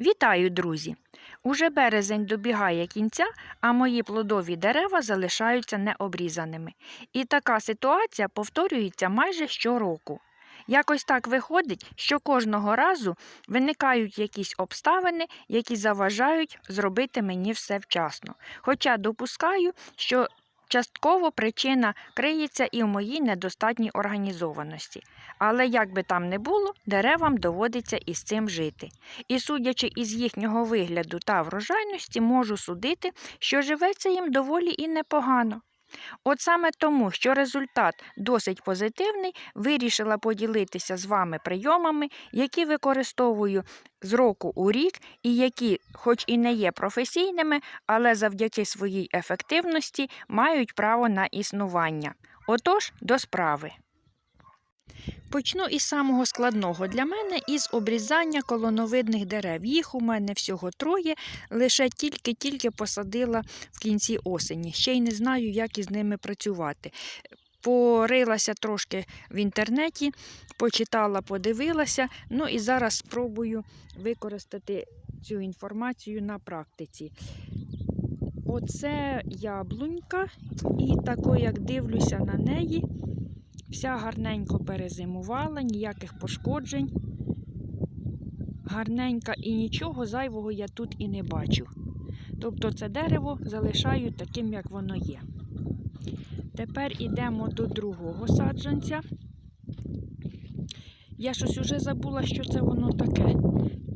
Вітаю, друзі! Уже березень добігає кінця, а мої плодові дерева залишаються необрізаними. І така ситуація повторюється майже щороку. Якось так виходить, що кожного разу виникають якісь обставини, які заважають зробити мені все вчасно. Хоча допускаю, що частково причина криється і в моїй недостатній організованості. Але як би там не було, деревам доводиться із цим жити. І судячи із їхнього вигляду та врожайності, можу судити, що живеться їм доволі і непогано. От саме тому, що результат досить позитивний, вирішила поділитися з вами прийомами, які використовую з року у рік, і які, хоч і не є професійними, але завдяки своїй ефективності мають право на існування. Отож, до справи. Почну із самого складного для мене із обрізання колоновидних дерев. Їх у мене всього троє, лише тільки-тільки посадила в кінці осені. Ще й не знаю, як із ними працювати. Порилася трошки в інтернеті, почитала, подивилася. Ну і зараз спробую використати цю інформацію на практиці. Оце яблунька, і тако, як дивлюся на неї, Вся гарненько перезимувала, ніяких пошкоджень. Гарненька і нічого зайвого я тут і не бачу. Тобто це дерево залишаю таким, як воно є. Тепер йдемо до другого саджанця. Я щось уже забула, що це воно таке.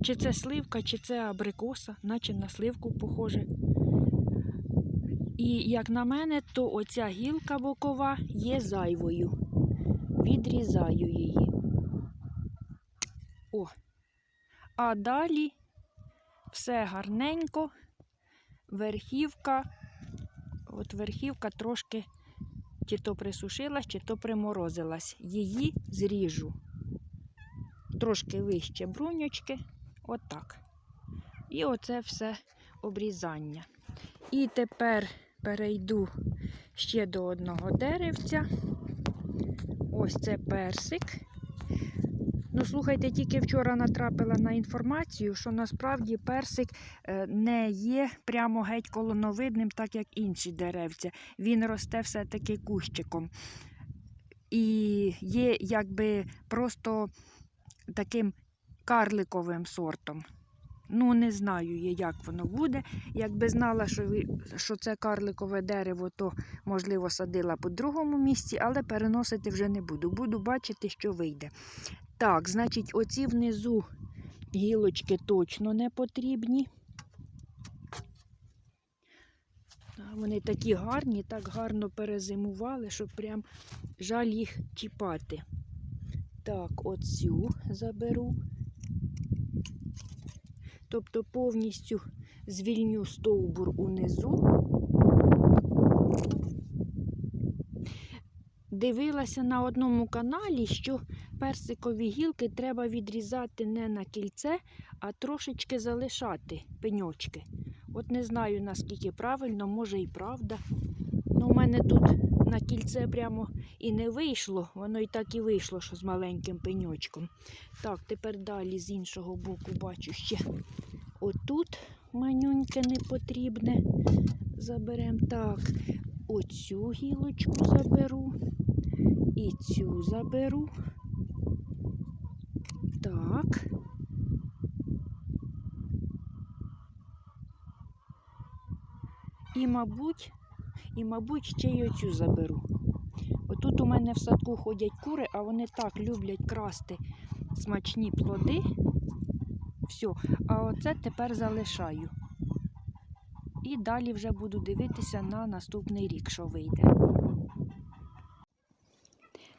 Чи це сливка, чи це абрикоса, наче на сливку похоже. І як на мене, то оця гілка бокова є зайвою відрізаю її. О. А далі все гарненько, верхівка, от верхівка трошки чи то присушилась, чи то приморозилась. Її зріжу. Трошки вище бруньочки, отак. І оце все обрізання. І тепер перейду ще до одного деревця. Ось це персик. Ну, слухайте, тільки вчора натрапила на інформацію, що насправді персик е, не є прямо геть колоновидним, так як інші деревця. Він росте все-таки кущиком. І є якби просто таким карликовим сортом. Ну, не знаю я, як воно буде. Якби знала, що що це карликове дерево, то, можливо, садила по другому місці, але переносити вже не буду. Буду бачити, що вийде. Так, значить, оці внизу гілочки точно не потрібні. Вони такі гарні, так гарно перезимували, що прям жаль їх чіпати. Так, оцю заберу. Тобто повністю звільню стовбур унизу. Дивилася на одному каналі, що персикові гілки треба відрізати не на кільце, а трошечки залишати пеньочки. От не знаю, наскільки правильно, може і правда. Ну, у мене тут на кільце прямо і не вийшло, воно і так і вийшло, що з маленьким пеньочком. Так, тепер далі з іншого боку бачу ще отут манюньке не потрібне. Заберемо так, оцю гілочку заберу і цю заберу. Так. І, мабуть, і, мабуть, ще й оцю заберу. Отут у мене в садку ходять кури, а вони так люблять красти смачні плоди. Все, а оце тепер залишаю. І далі вже буду дивитися на наступний рік, що вийде.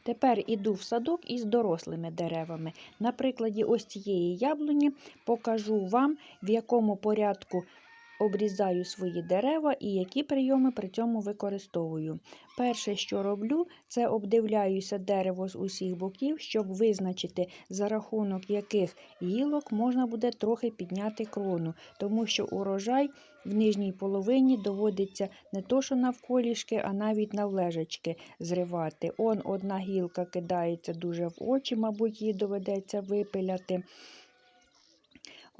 Тепер іду в садок із дорослими деревами. На прикладі ось цієї яблуні покажу вам, в якому порядку обрізаю свої дерева і які прийоми при цьому використовую. Перше, що роблю, це обдивляюся дерево з усіх боків, щоб визначити, за рахунок яких гілок можна буде трохи підняти крону, тому що урожай в нижній половині доводиться не то, що навколішки, а навіть навлежечки зривати. Он одна гілка кидається дуже в очі, мабуть, її доведеться випиляти.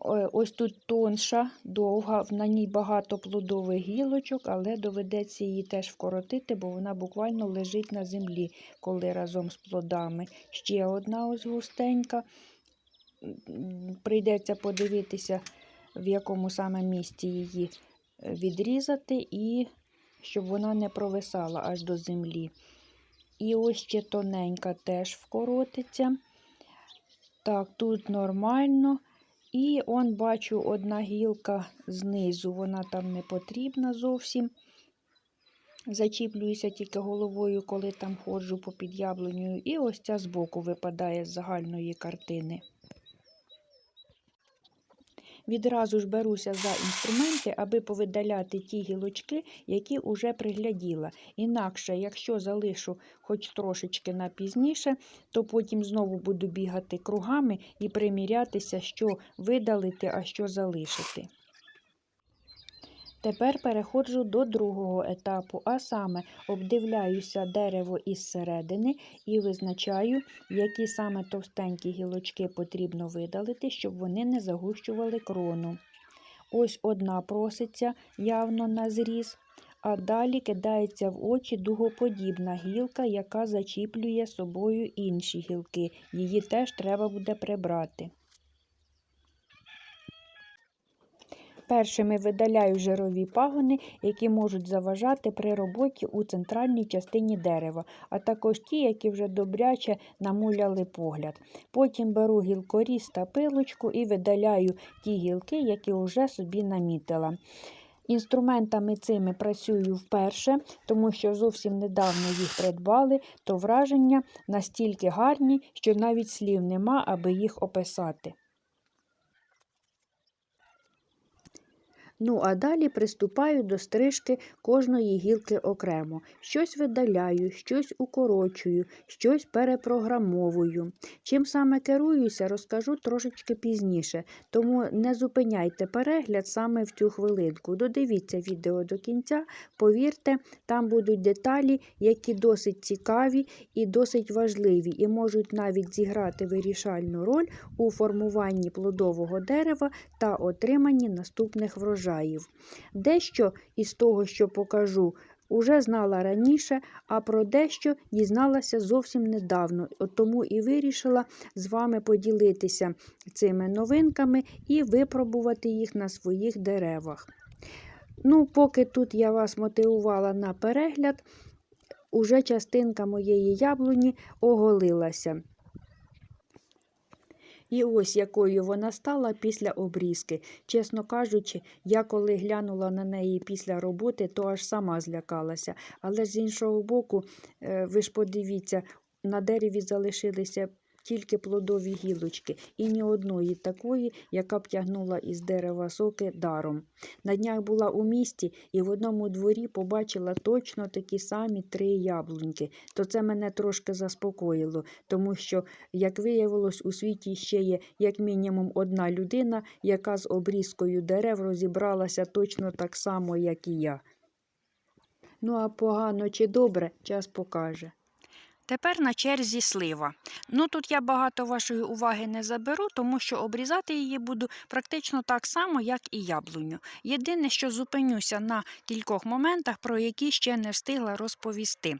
Е, Ось тут тонша, довга, на ній багато плодових гілочок, але доведеться її теж вкоротити, бо вона буквально лежить на землі, коли разом з плодами. Ще одна ось густенька. Прийдеться подивитися, в якому саме місці її е, відрізати, і щоб вона не провисала аж до землі. І ось ще тоненька теж вкоротиться. Так, тут нормально. І он бачу одна гілка знизу, вона там не потрібна зовсім. Зачіплююся тільки головою, коли там ходжу попід яблуню. І ось ця збоку випадає з загальної картини. Відразу ж беруся за інструменти, аби повидаляти ті гілочки, які уже пригляділа. Інакше, якщо залишу хоч трошечки на пізніше, то потім знову буду бігати кругами і примірятися, що видалити, а що залишити. Тепер переходжу до другого етапу, а саме обдивляюся дерево із середини і визначаю, які саме товстенькі гілочки потрібно видалити, щоб вони не загущували крону. Ось одна проситься явно на зріз, а далі кидається в очі дугоподібна гілка, яка зачіплює собою інші гілки. Її теж треба буде прибрати. Першими видаляю жирові пагони, які можуть заважати при роботі у центральній частині дерева, а також ті, які вже добряче намуляли погляд. Потім беру гілкоріз та пилочку і видаляю ті гілки, які вже собі намітила. Інструментами цими працюю вперше, тому що зовсім недавно їх придбали, то враження настільки гарні, що навіть слів нема, аби їх описати. Ну, а далі приступаю до стрижки кожної гілки окремо. Щось видаляю, щось укорочую, щось перепрограмовую. Чим саме керуюся, розкажу трошечки пізніше, тому не зупиняйте перегляд саме в цю хвилинку. Додивіться відео до кінця, повірте, там будуть деталі, які досить цікаві і досить важливі, і можуть навіть зіграти вирішальну роль у формуванні плодового дерева та отриманні наступних врожаїв. Дещо із того, що покажу, уже знала раніше, а про дещо дізналася зовсім недавно, тому і вирішила з вами поділитися цими новинками і випробувати їх на своїх деревах. Ну, поки тут я вас мотивувала на перегляд, уже частинка моєї яблуні оголилася. І ось якою вона стала після обрізки. Чесно кажучи, я коли глянула на неї після роботи, то аж сама злякалася. Але з іншого боку, е, ви ж подивіться, на дереві залишилися тільки плодові гілочки, і ні одної такої, яка б тягнула із дерева соки даром. На днях була у місті і в одному дворі побачила точно такі самі три яблуньки. То це мене трошки заспокоїло, тому що, як виявилось, у світі ще є як мінімум одна людина, яка з обрізкою дерев розібралася точно так само, як і я. Ну, а погано чи добре, час покаже. Тепер на черзі слива. Ну тут я багато вашої уваги не заберу, тому що обрізати її буду практично так само, як і яблуню. Єдине, що зупинюся на кількох моментах, про які ще не встигла розповісти.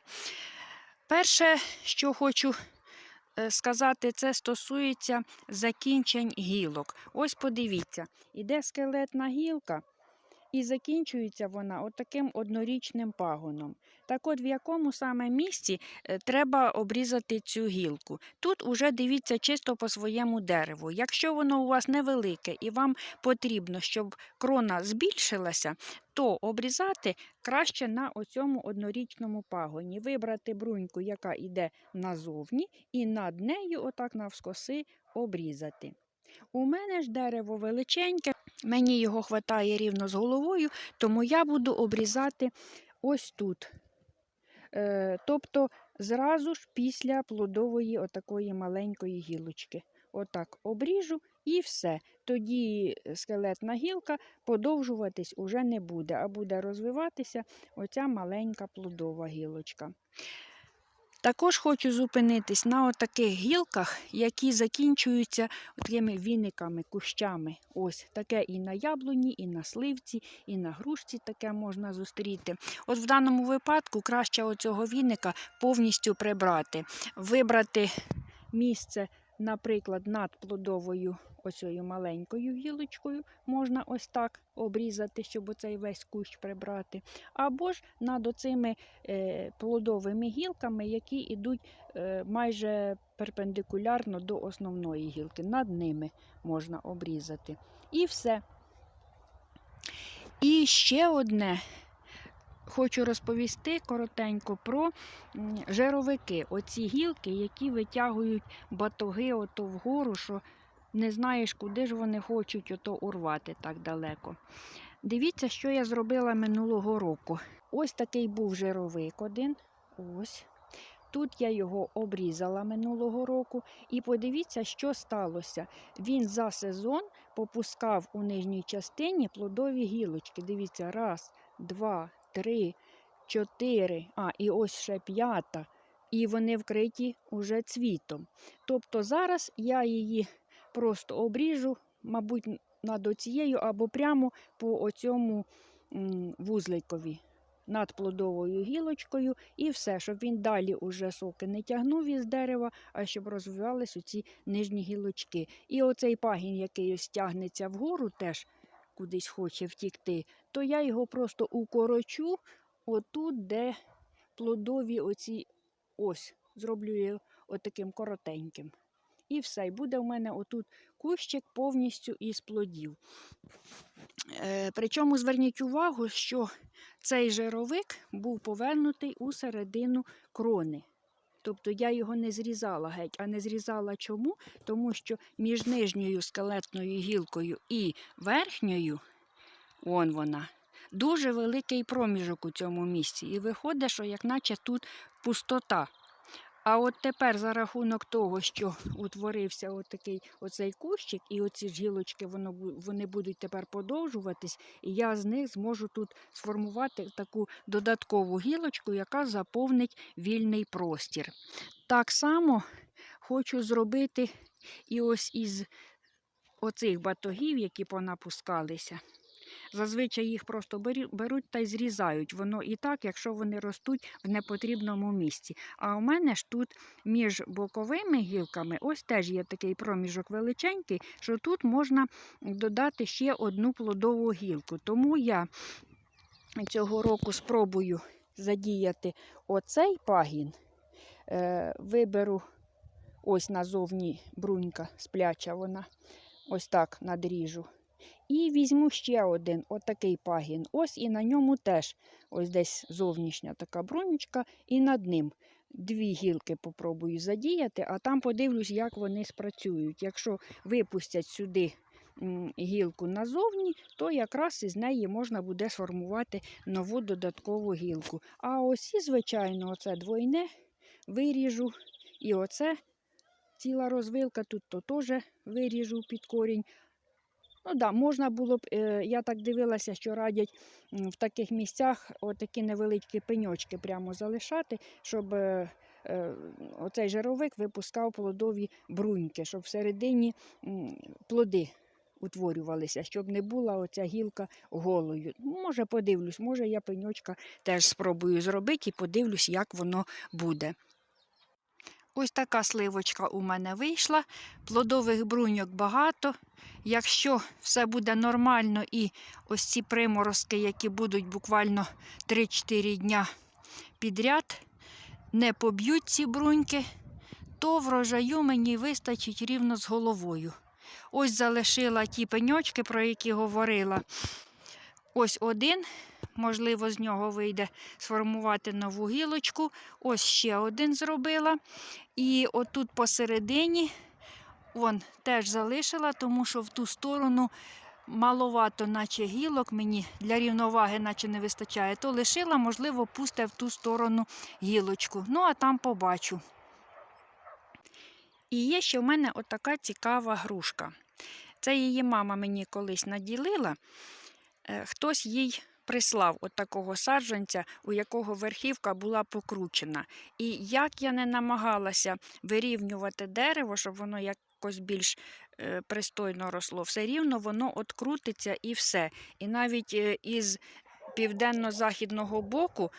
Перше, що хочу е, сказати, це стосується закінчень гілок. Ось подивіться, іде скелетна гілка. І закінчується вона отаким однорічним пагоном. Так от в якому саме місці е, треба обрізати цю гілку. Тут уже дивіться чисто по своєму дереву. Якщо воно у вас невелике і вам потрібно, щоб крона збільшилася, то обрізати краще на оцьому однорічному пагоні. Вибрати бруньку, яка йде назовні, і над нею, отак навскоси, обрізати. У мене ж дерево величеньке, мені його хватає рівно з головою, тому я буду обрізати ось тут. Е, тобто зразу ж після плодової отакої маленької гілочки. Отак обріжу і все. Тоді скелетна гілка подовжуватись уже не буде, а буде розвиватися оця маленька плодова гілочка. Також хочу зупинитись на отаких гілках, які закінчуються такими віниками, кущами. Ось таке і на яблуні, і на сливці, і на грушці таке можна зустріти. От в даному випадку краще оцього віника повністю прибрати, вибрати місце, наприклад, над плодовою оцею маленькою гілочкою можна ось так обрізати, щоб оцей весь кущ прибрати. Або ж над оцими е, плодовими гілками, які йдуть е, майже перпендикулярно до основної гілки. Над ними можна обрізати. І все. І ще одне. Хочу розповісти коротенько про жировики. Оці гілки, які витягують батоги ото вгору, що не знаєш, куди ж вони хочуть ото урвати так далеко. Дивіться, що я зробила минулого року. Ось такий був жировик один. Ось. Тут я його обрізала минулого року. І подивіться, що сталося. Він за сезон попускав у нижній частині плодові гілочки. Дивіться, раз, два, три, чотири, а, і ось ще п'ята. І вони вкриті уже цвітом. Тобто зараз я її просто обріжу, мабуть, над оцією або прямо по оцьому вузликові над плодовою гілочкою, і все, щоб він далі уже соки не тягнув із дерева, а щоб розвивались оці нижні гілочки. І оцей пагін, який ось тягнеться вгору, теж кудись хоче втікти, то я його просто укорочу отут, де плодові оці ось, зроблю його отаким коротеньким. І все, і буде у мене отут кущик повністю із плодів. Е, причому зверніть увагу, що цей жировик був повернутий у середину крони. Тобто я його не зрізала геть, а не зрізала чому? Тому що між нижньою скелетною гілкою і верхньою, он вона, дуже великий проміжок у цьому місці. І виходить, що як наче тут пустота. А от тепер за рахунок того, що утворився отакий оцей кущик, і оці ж гілочки воно, вони будуть тепер подовжуватись, і я з них зможу тут сформувати таку додаткову гілочку, яка заповнить вільний простір. Так само хочу зробити і ось із оцих батогів, які понапускалися. Зазвичай їх просто беруть та й зрізають. Воно і так, якщо вони ростуть в непотрібному місці. А у мене ж тут між боковими гілками ось теж є такий проміжок величенький, що тут можна додати ще одну плодову гілку. Тому я цього року спробую задіяти оцей пагін. Е, виберу ось назовні брунька спляча вона. Ось так надріжу. І візьму ще один отакий пагін. Ось і на ньому теж ось десь зовнішня така брунечка, і над ним дві гілки попробую задіяти, а там подивлюсь, як вони спрацюють. Якщо випустять сюди гілку назовні, то якраз із неї можна буде сформувати нову додаткову гілку. А ось і, звичайно, оце двойне виріжу. І оце ціла розвилка, тут то теж виріжу під корінь. Ну да, можна було б, е, я так дивилася, що радять в таких місцях отакі невеличкі пеньочки прямо залишати, щоб е, е, оцей жировик випускав плодові бруньки, щоб всередині плоди утворювалися, щоб не була оця гілка голою. Може, подивлюсь, може я пеньочка теж спробую зробити і подивлюсь, як воно буде. Ось така сливочка у мене вийшла. Плодових бруньок багато. Якщо все буде нормально і ось ці приморозки, які будуть буквально 3-4 дня підряд, не поб'ють ці бруньки, то врожаю мені вистачить рівно з головою. Ось залишила ті пеньочки, про які говорила. Ось один, можливо, з нього вийде сформувати нову гілочку. Ось ще один зробила. І отут посередині вон теж залишила, тому що в ту сторону маловато, наче гілок мені для рівноваги, наче не вистачає, то лишила, можливо, пусте в ту сторону гілочку. Ну, а там побачу. І є ще в мене отака цікава грушка. Це її мама мені колись наділила. Е, Хтось їй прислав от такого саджанця, у якого верхівка була покручена. І як я не намагалася вирівнювати дерево, щоб воно якось більш е, пристойно росло, все рівно воно от крутиться і все. І навіть е, із південно-західного боку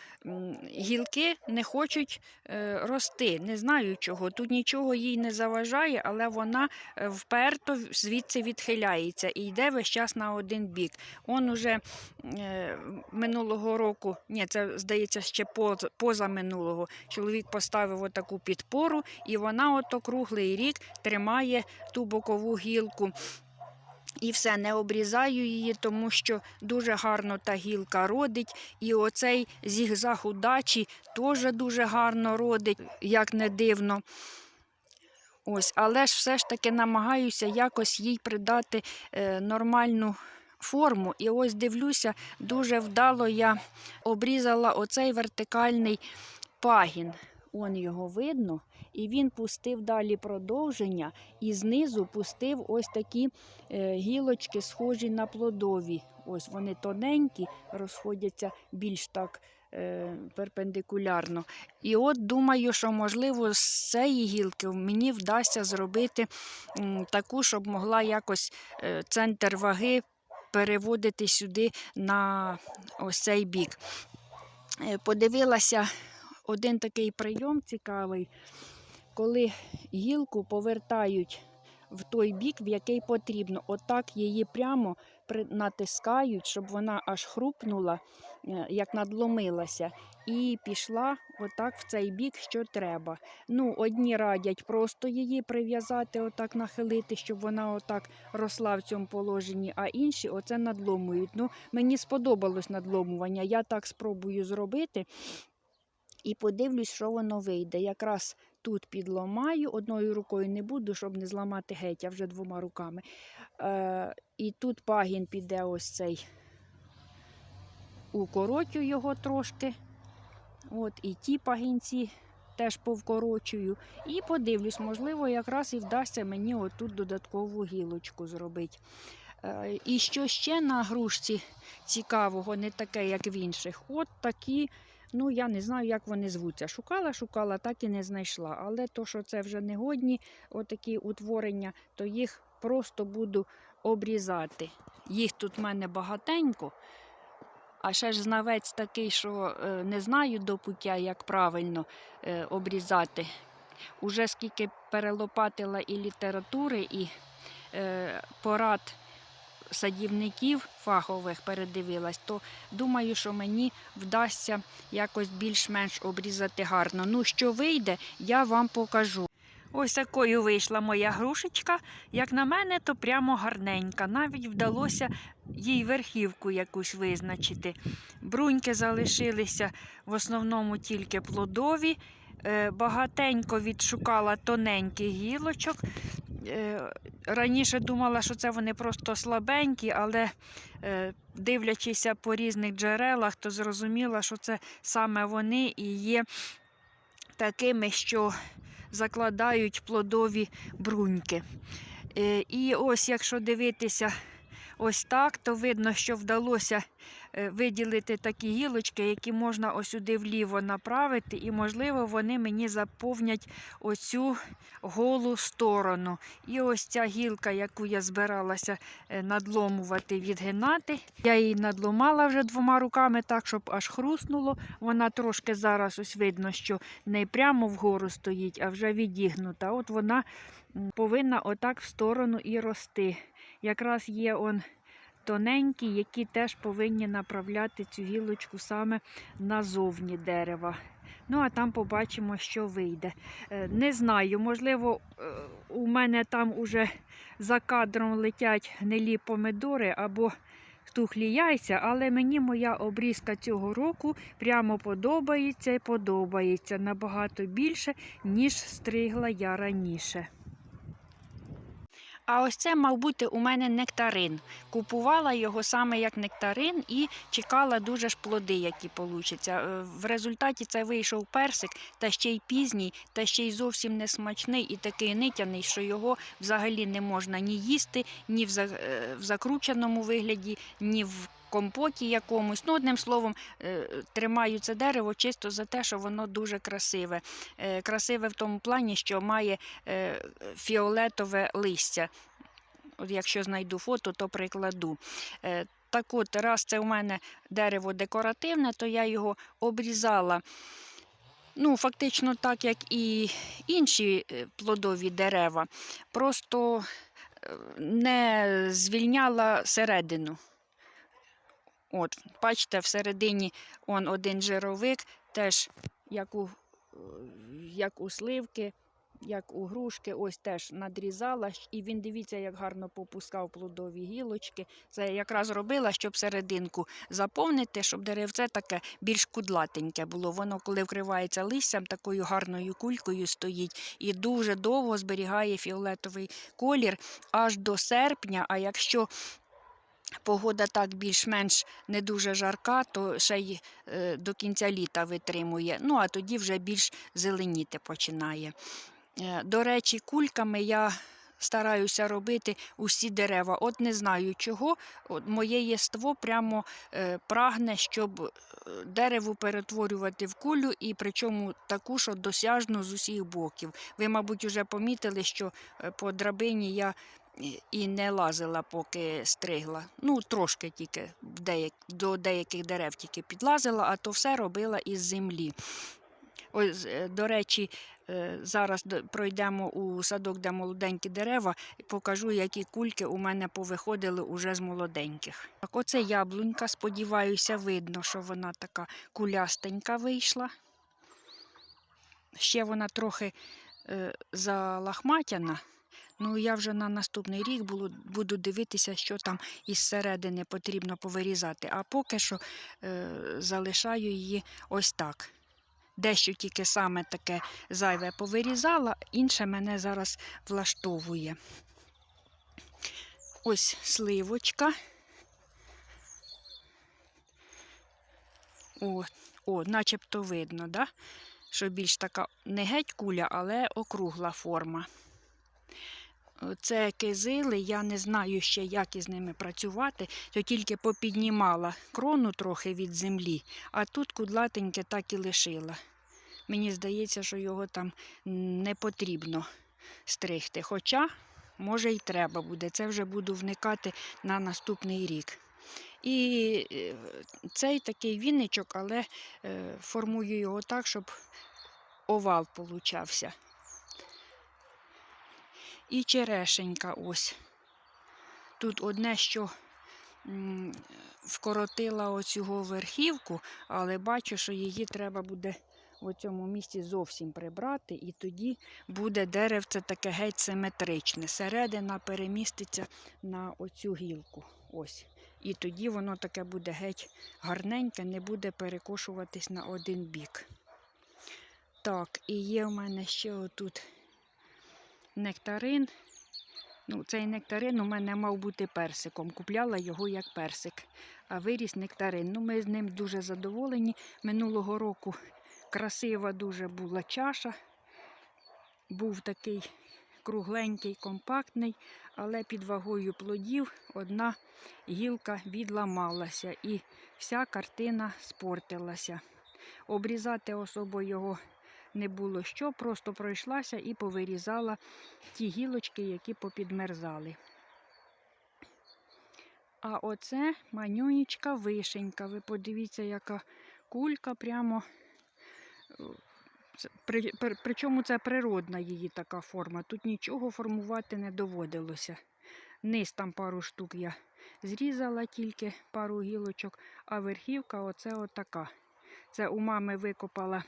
гілки не хочуть е, рости. Не знаю чого. Тут нічого їй не заважає, але вона е, вперто звідси відхиляється і йде весь час на один бік. Он уже е, минулого року, ні, це здається ще поза, поза минулого. Чоловік поставив отаку підпору, і вона ото круглий рік тримає ту бокову гілку. І все, не обрізаю її, тому що дуже гарно та гілка родить. І оцей зігзаг удачі теж дуже гарно родить, як не дивно. Ось, але ж все ж таки намагаюся якось їй придати е, нормальну форму. І ось дивлюся, дуже вдало я обрізала оцей вертикальний пагін. Он його видно, і він пустив далі продовження, і знизу пустив ось такі е, гілочки, схожі на плодові. Ось вони тоненькі, розходяться більш так е, перпендикулярно. І от думаю, що можливо з цієї гілки мені вдасться зробити м, таку, щоб могла якось е, центр ваги переводити сюди на ось цей бік. Е, Подивилася один такий прийом цікавий, коли гілку повертають в той бік, в який потрібно. Отак її прямо натискають, щоб вона аж хрупнула, е, як надломилася, і пішла отак в цей бік, що треба. Ну, одні радять просто її прив'язати, отак нахилити, щоб вона отак росла в цьому положенні, а інші оце надломують. Ну, мені сподобалось надломування. Я так спробую зробити. І подивлюсь, що воно вийде. Якраз тут підломаю, одною рукою не буду, щоб не зламати геть, а вже двома руками. Е, і тут пагін піде ось цей, укоротю його трошки. От, і ті пагінці теж повкорочую. І подивлюсь, можливо, якраз і вдасться мені отут додаткову гілочку зробити. Е, і що ще на грушці цікавого, не таке, як в інших. От такі Ну, я не знаю, як вони звуться. Шукала, шукала, так і не знайшла. Але то, що це вже негодні отакі утворення, то їх просто буду обрізати. Їх тут в мене багатенько. А ще ж знавець такий, що е, не знаю до пуття, як правильно е, обрізати. Уже скільки перелопатила і літератури, і е, порад садівників фахових передивилась, то думаю, що мені вдасться якось більш-менш обрізати гарно. Ну, що вийде, я вам покажу. Ось такою вийшла моя грушечка. Як на мене, то прямо гарненька. Навіть вдалося їй верхівку якусь визначити. Бруньки залишилися в основному тільки плодові. Е, Багатенько відшукала тоненьких гілочок. Е, Раніше думала, що це вони просто слабенькі, але е, дивлячись по різних джерелах, то зрозуміла, що це саме вони і є такими, що закладають плодові бруньки. Е, І ось, якщо дивитися ось так, то видно, що вдалося е, виділити такі гілочки, які можна ось сюди вліво направити, і, можливо, вони мені заповнять оцю голу сторону. І ось ця гілка, яку я збиралася е, надломувати, відгинати. Я її надломала вже двома руками, так, щоб аж хруснуло. Вона трошки зараз ось видно, що не прямо вгору стоїть, а вже відігнута. От вона повинна отак в сторону і рости. Якраз є он тоненькі, які теж повинні направляти цю гілочку саме назовні дерева. Ну, а там побачимо, що вийде. Е, Не знаю, можливо, е, у мене там уже за кадром летять гнилі помидори або тухлі яйця, але мені моя обрізка цього року прямо подобається і подобається набагато більше, ніж стригла я раніше. А ось це, мав бути, у мене нектарин. Купувала його саме як нектарин і чекала дуже ж плоди, які получаться. Е, В результаті це вийшов персик, та ще й пізній, та ще й зовсім не смачний і такий нитяний, що його взагалі не можна ні їсти, ні в е, в закрученому вигляді, ні в компоті якомусь. Ну, одним словом, е, тримаю це дерево чисто за те, що воно дуже красиве. Е, Красиве в тому плані, що має е, фіолетове листя. От якщо знайду фото, то прикладу. Так от, раз це у мене дерево декоративне, то я його обрізала. Ну, фактично, так як і інші плодові дерева, просто не звільняла середину. От, бачите, всередині он один жировик, теж як у, як у сливки, як у грушки, ось теж надрізала. І він дивіться, як гарно попускав плодові гілочки. Це якраз робила, щоб серединку заповнити, щоб деревце таке більш кудлатеньке було. Воно, коли вкривається листям, такою гарною кулькою стоїть і дуже довго зберігає фіолетовий колір аж до серпня. А якщо погода так більш-менш не дуже жарка, то ще й е, до кінця літа витримує. Ну а тоді вже більш зеленіти починає. Е, До речі, кульками я стараюся робити усі дерева. От не знаю чого. От моє єство прямо е, прагне, щоб дерево перетворювати в кулю, і причому таку, що досяжну з усіх боків. Ви, мабуть, вже помітили, що по драбині я і- не лазила, поки стригла. Ну, трошки тільки деяк... до деяких дерев тільки підлазила, а то все робила із землі. Ось, е, до речі, е, зараз пройдемо у садок, де молоденькі дерева, і покажу, які кульки у мене повиходили уже з молоденьких. Так, оце яблунька, сподіваюся, видно, що вона така кулястенька вийшла. Ще вона трохи е, залахматяна. Ну, я вже на наступний рік буду, дивитися, що там із середини потрібно повирізати. А поки що е, залишаю її ось так. Дещо тільки саме таке зайве повирізала, інше мене зараз влаштовує. Ось сливочка. О, о начебто видно, да? що більш така не геть куля, але округла форма. Це кизили, я не знаю ще, як із ними працювати, то тільки попіднімала крону трохи від землі, а тут кудлатеньке так і лишила. Мені здається, що його там не потрібно стригти. Хоча, може, й треба буде. Це вже буду вникати на наступний рік. І е, цей такий вінничок, але е, формую його так, щоб овал получався. І черешенька ось. Тут одне, що вкоротила оцю верхівку, але бачу, що її треба буде в цьому місці зовсім прибрати, і тоді буде деревце таке геть симетричне. Середина переміститься на оцю гілку. Ось. І тоді воно таке буде геть гарненьке, не буде перекошуватись на один бік. Так, і є в мене ще отут нектарин. Ну, цей нектарин у мене мав бути персиком. Купляла його як персик, а виріс нектарин. Ну, ми з ним дуже задоволені. Минулого року красива дуже була чаша. Був такий кругленький, компактний, але під вагою плодів одна гілка відламалася і вся картина спортилася. Обрізати особо його не було що, просто пройшлася і повирізала ті гілочки, які попідмерзали. А оце манюнічка вишенька. Ви подивіться, яка кулька прямо. е, При, при, причому це природна її така форма. Тут нічого формувати не доводилося. Низ там пару штук я зрізала тільки пару гілочок, а верхівка оце отака. Це у мами викопала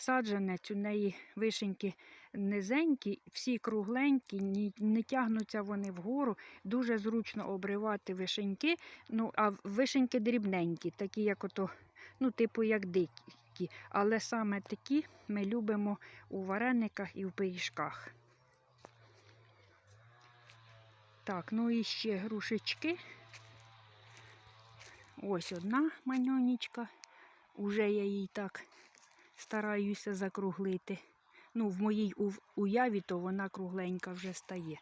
саджанець, у неї вишеньки низенькі, всі кругленькі, не тягнуться вони вгору. Дуже зручно обривати вишеньки. Ну, а вишеньки дрібненькі, такі, як ото, ну, типу, як дикі. Але саме такі ми любимо у варениках і в пиріжках. Так, ну і ще грушечки. Ось одна маньонічка. Уже я їй так стараюся закруглити. Ну, в моїй уяві то вона кругленька вже стає.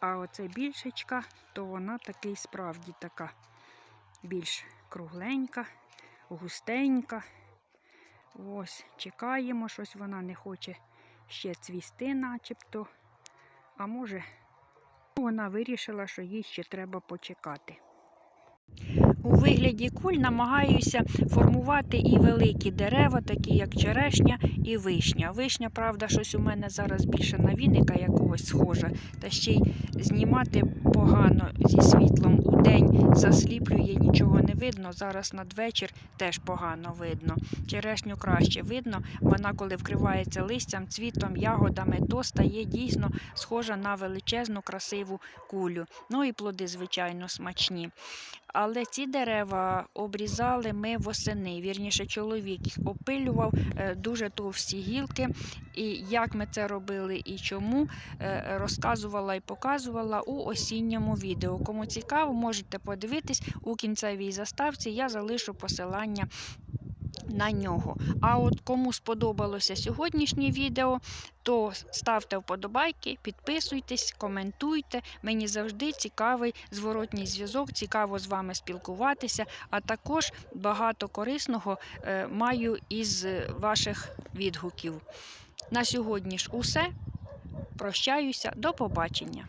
А оце більшечка, то вона такий справді така більш кругленька, густенька. Ось, чекаємо, щось вона не хоче ще цвісти, начебто. А може, вона вирішила, що їй ще треба почекати. У вигляді куль намагаюся формувати і великі дерева, такі як черешня і вишня. Вишня, правда, щось у мене зараз більше на віника якогось схоже, та ще й знімати погано зі світлом у день засліплює, нічого не видно. Зараз надвечір теж погано видно. Черешню краще видно. Вона, коли вкривається листям, цвітом, ягодами, то стає дійсно схожа на величезну красиву кулю. Ну і плоди, звичайно, смачні. Але ці дерева обрізали ми восени. Вірніше, чоловік їх опилював е, дуже товсті гілки. І як ми це робили і чому, е, розказувала і показувала у осінньому відео. Кому цікаво, можете подивитись у кінцевій заставці. Я залишу посилання. На нього. А от кому сподобалося сьогоднішнє відео, то ставте вподобайки, підписуйтесь, коментуйте. Мені завжди цікавий зворотній зв'язок, цікаво з вами спілкуватися, а також багато корисного е, маю із ваших відгуків. На сьогодні ж усе. Прощаюся, до побачення.